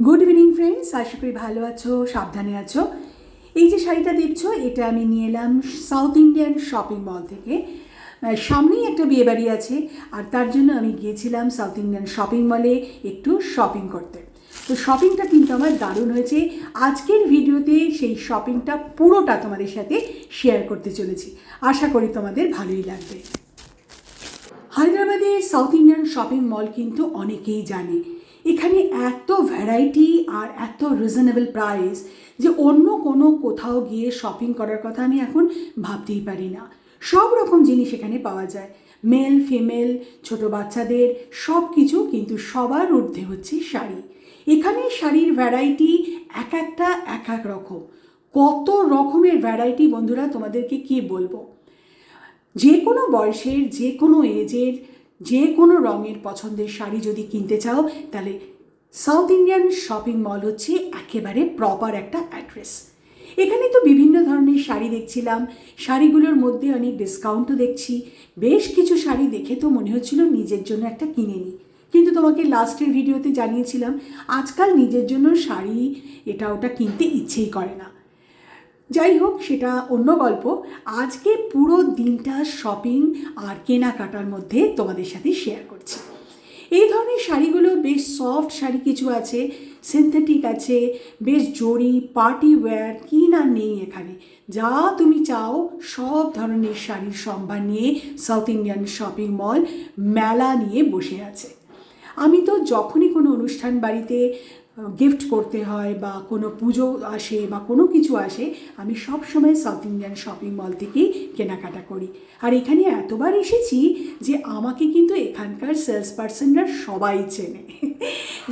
Good evening friends আশা করি ভালো আছো, সাবধানে আছো। এই যে শাড়িটা দেখছ, এটা আমি নিয়ে এলাম সাউথ ইন্ডিয়ান শপিং মল থেকে। সামনেই একটা বিয়েবাড়ি আছে, আর তার জন্য আমি গিয়েছিলাম সাউথ ইন্ডিয়ান শপিং মলে একটু শপিং করতে। তো শপিংটা কিন্তু আমার দারুণ হয়েছে। আজকের ভিডিওতে সেই শপিংটা পুরোটা তোমাদের সাথে শেয়ার করতে চলেছি। আশা করি তোমাদের ভালোই লাগবে। হায়দ্রাবাদে সাউথ ইন্ডিয়ান শপিং মল কিন্তু অনেকেই জানে। এখানে এত ভ্যারাইটি আর এত রিজনেবল প্রাইস যে অন্য কোনো কোথাও গিয়ে শপিং করার কথা আমি এখন ভাবতেই পারি না। সব রকম জিনিস এখানে পাওয়া যায়। মেল ফিমেল ছোট বাচ্চাদের সব কিছু কিন্তু সবার ঊর্ধ্বে হচ্ছে শাড়ি। এখানে শাড়ির ভ্যারাইটি এক একটা, এক এক রকম। কত রকমের ভ্যারাইটি বন্ধুরা তোমাদেরকে কি বলব? যে কোনো বয়সের, যে কোনো এজের যে কোনো রঙের পছন্দের শাড়ি যদি কিনতে চাও, তাহলে সাউথ ইন্ডিয়ান শপিং মল হচ্ছে একেবারে প্রপার একটা অ্যাড্রেস এখানে তো বিভিন্ন ধরনের শাড়ি দেখছিলাম। শাড়িগুলোর মধ্যে অনেক ডিসকাউন্টও দেখছি। বেশ কিছু শাড়ি দেখে তো মনে হচ্ছিল নিজের জন্য একটা কিনে নিই। কিন্তু তোমাকে লাস্টের ভিডিওতে জানিয়েছিলাম, আজকাল নিজের জন্য শাড়ি এটা ওটা কিনতে ইচ্ছেই করে না। যাই হোক সেটা অন্য গল্প। আজকে পুরো দিনটা শপিং আর কেনাকাটার মধ্যে তোমাদের সাথে শেয়ার করছি। এই ধরনের শাড়িগুলো বেশ সফট শাড়ি কিছু আছে সিনথেটিক আছে, বেশ জরি পার্টি ওয়্যার কি না নেই এখানে। যা তুমি চাও, সব ধরনের শাড়ির সম্ভার নিয়ে সাউথ ইন্ডিয়ান শপিং মল মেলা নিয়ে বসে আছে। আমি তো যখনই কোনো অনুষ্ঠান বাড়িতে গিফট করতে হয় বা কোনো পুজো আসে বা কোনো কিছু আসে, আমি সব সময় সাউথ ইন্ডিয়ান শপিং মল থেকেই কেনাকাটা করি। আর এখানে এতবার এসেছি যে আমাকে কিন্তু এখানকার সেলস পার্সনরা সবাই চেনে।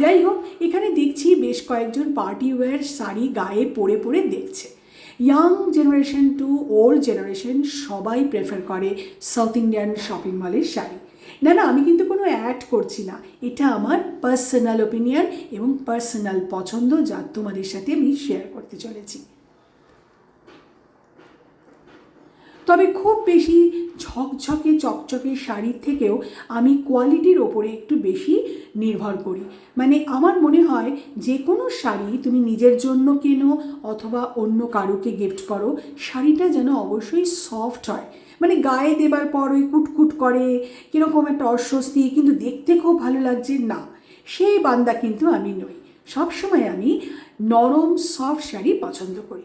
যাই হোক, এখানে দেখছি বেশ কয়েকজন পার্টি ওয়্যার শাড়ি গায়ে পরে পরে দেখছে। Young generation to old generation সবাই প্রেফার করে সাউথ ইন্ডিয়ান শপিং মলের শাড়ি। না না, আমি কিন্তু কোনো অ্যাড করছি না। এটা আমার পার্সোনাল ওপিনিয়ন এবং পার্সোনাল পছন্দ যা তোমাদের সাথে আমি শেয়ার করতে চলেছি। তবে খুব বেশি ঝকঝকে, চকচকে শাড়ির থেকেও আমি কোয়ালিটির ওপরে একটু বেশি নির্ভর করি। মানে আমার মনে হয় যে কোনো শাড়ি তুমি নিজের জন্য কেনো অথবা অন্য কারুকে গিফট করো, শাড়িটা যেন অবশ্যই সফট হয়। মানে গায়ে দেবার পর ওই কুটকুট করে, কীরকম একটা অস্বস্তি, কিন্তু দেখতে খুব ভালো লাগছে, না। সেই বান্দা কিন্তু আমি নই। সবসময় আমি নরম সফট শাড়ি পছন্দ করি।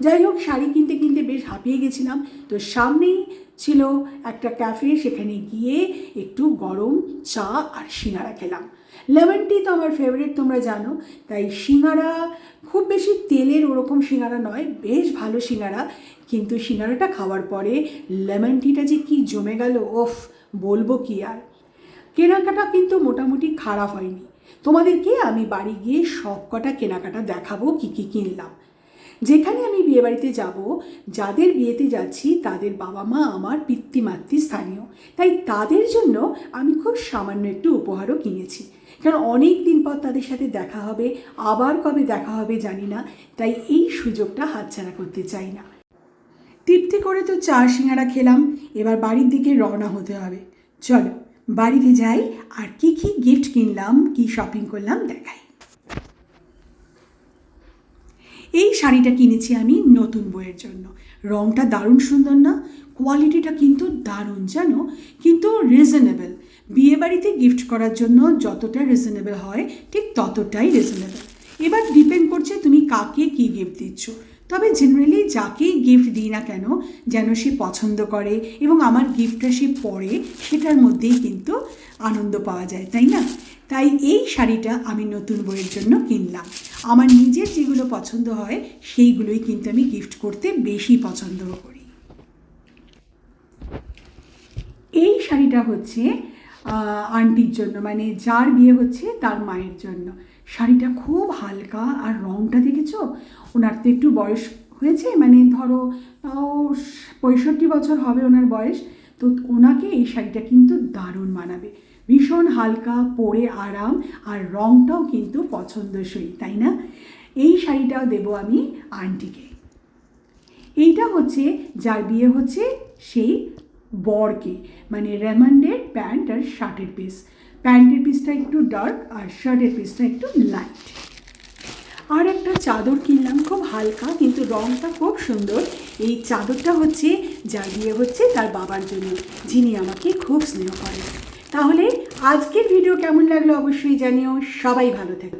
যাই হোক, শাড়ি কিনতে কিনতে বেশ হাঁপিয়ে গেছিলাম। তো সামনেই ছিল একটা ক্যাফে সেখানে গিয়ে একটু গরম চা আর সিঙ্গারা খেলাম। লেমন টি তো আমার ফেভারিট তোমরা জানো। তাই সিঙ্গারা, খুব বেশি তেলের ওরকম সিঙ্গারা নয়, বেশ ভালো সিঙ্গারা। কিন্তু সিঙ্গারাটা খাওয়ার পরে লেমন টিটা যে কি জমে গেল ওফ বলব কি আর? কেনাকাটা কিন্তু মোটামুটি খারাপ হয়নি। তোমাদেরকে আমি বাড়ি গিয়ে সব কটা কেনাকাটা দেখাবো, কী কী কিনলাম। যেখানে আমি বিয়েবাড়িতে যাব, যাদের বিয়েতে যাচ্ছি, তাদের বাবা মা আমার পিতৃমাতৃ স্থানীয়। তাই তাদের জন্য আমি খুব সামান্য একটু উপহারও কিনেছি। কারণ অনেক দিন পর তাদের সাথে দেখা হবে, আবার কবে দেখা হবে জানি না, তাই এই সুযোগটা হাতছাড়া করতে চাই না। তৃপ্তি করে তো চা সিঙ্গারা খেলাম, এবার বাড়ির দিকে রওনা হতে হবে। চলো। বাড়িতে যাই আর কি কি গিফট কিনলাম, কি শপিং করলাম দেখাই। এই শাড়িটা কিনেছি আমি নতুন বইয়ের জন্য। রঙটা দারুণ সুন্দর না কোয়ালিটিটা কিন্তু দারুণ জানো, কিন্তু রিজনেবল বিয়েবাড়িতে গিফট করার জন্য যতটা রিজনেবল হয়, ঠিক ততটাই রিজনেবল এবার ডিপেন্ড করছে তুমি কাকে কী গিফট দিচ্ছ। তবে জেনারেলি যাকেই গিফট দিই না কেন, যেন সে পছন্দ করে এবং আমার গিফটটা সে পরে, সেটার মধ্যেই কিন্তু আনন্দ পাওয়া যায়, তাই না? তাই এই শাড়িটা আমি নতুন বইয়ের জন্য কিনলাম। আমার নিজের যেগুলো পছন্দ হয়, সেইগুলোই কিন্তু আমি গিফট করতে বেশি পছন্দ করি। এই শাড়িটা হচ্ছে আন্টির জন্য। মানে যার বিয়ে হচ্ছে তার মায়ের জন্য। শাড়িটা খুব হালকা আর রঙটা দেখেছ? ওনার তো একটু বয়স হয়েছে মানে ধরো তাও পঁয়ষট্টি বছর হবে ওনার বয়স। তো ওনাকে এই শাড়িটা কিন্তু দারুণ মানাবে। ভীষণ হালকা, পরে আরাম আর রঙটাও কিন্তু পছন্দসই, তাই না? এই শাড়িটাও দেবো আমি আন্টিকে। এইটা হচ্ছে, যার বিয়ে হচ্ছে সেই বরকে মানে রেমন্ডেড প্যান্ট আর শার্টের পিস প্যান্টের পিসটা একটু ডার্ক আর শার্টের পিসটা একটু লাইট আর একটা চাদর কিনলাম, খুব হালকা, কিন্তু রংটা খুব সুন্দর। এই চাদরটা হচ্ছে, যা দিয়ে হচ্ছে তার বাবার জন্য, যিনি আমাকে খুব স্নেহ করেন। তাহলে আজকের ভিডিও কেমন লাগল অবশ্যই জানিও। সবাই ভালো থাকে।